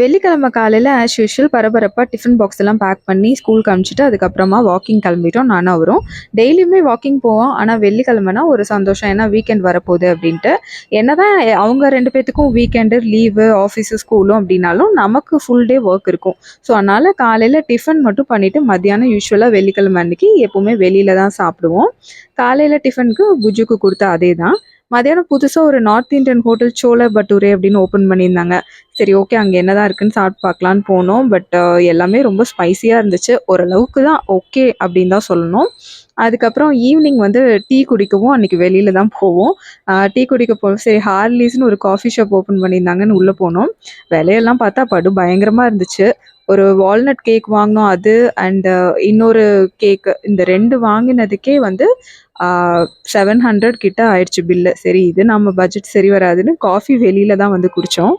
வெள்ளிக்கிழமை காலையில் as usual பரபரப்பாக டிஃபன் பாக்ஸ் எல்லாம் பேக் பண்ணி ஸ்கூலுக்கு அனுப்பிச்சிட்டு அதுக்கப்புறமா வாக்கிங் கிளம்பிட்டோம் நானும் அவரும் டெய்லியுமே வாக்கிங் போவோம். ஆனால் வெள்ளிக்கிழமைனா ஒரு சந்தோஷம். ஏன்னா வீக்கெண்ட் வரப்போகுது அப்படின்ட்டு. என்னதான் அவங்க ரெண்டு பேர்த்துக்கும் வீக்கெண்டு லீவு ஆஃபீஸு ஸ்கூலும் அப்படின்னாலும் நமக்கு ஃபுல் டே ஒர்க் இருக்கும். ஸோ அதனால் காலையில் டிஃபன் மட்டும் பண்ணிவிட்டு மத்தியானம் யூஸ்வலாக வெள்ளிக்கிழமை அன்றைக்கி எப்போவுமே வெளியில் தான் சாப்பிடுவோம். காலையில் டிஃபனுக்கு புஜுக்கு கொடுத்த அதே தான் மதியானம் புதுசாக ஒரு நார்த் இந்தியன் ஹோட்டல் சோலை பட்டூரே அப்படின்னு ஓப்பன் பண்ணியிருந்தாங்க. சரி ஓகே அங்கே என்னதான் இருக்குன்னு சாப்பிட்டு பார்க்கலான்னு போனோம். பட் எல்லாமே ரொம்ப ஸ்பைசியாக இருந்துச்சு. ஓரளவுக்கு தான் ஓகே அப்படின்னு தான் சொல்லணும். அதுக்கப்புறம் ஈவினிங் வந்து டீ குடிக்கவும் அன்றைக்கி வெளியில தான் போவோம். டீ குடிக்க போவோம் சரி ஹார்லீஸ்னு ஒரு காஃபி ஷாப் ஓப்பன் பண்ணியிருந்தாங்கன்னு உள்ளே போனோம். விலையெல்லாம் பார்த்தா படு பயங்கரமாக இருந்துச்சு. ஒரு வால்நட் கேக் வாங்கினோம் அது அண்டு uh, இன்னொரு கேக்கு இந்த ரெண்டு வாங்கினதுக்கே வந்து uh, செவன் ஹண்ட்ரட் கிட்ட ஆயிடுச்சு பில்லு சரி இது நம்ம பட்ஜெட் சரி வராதுன்னு காஃபி வெளியில தான் வந்து குடித்தோம்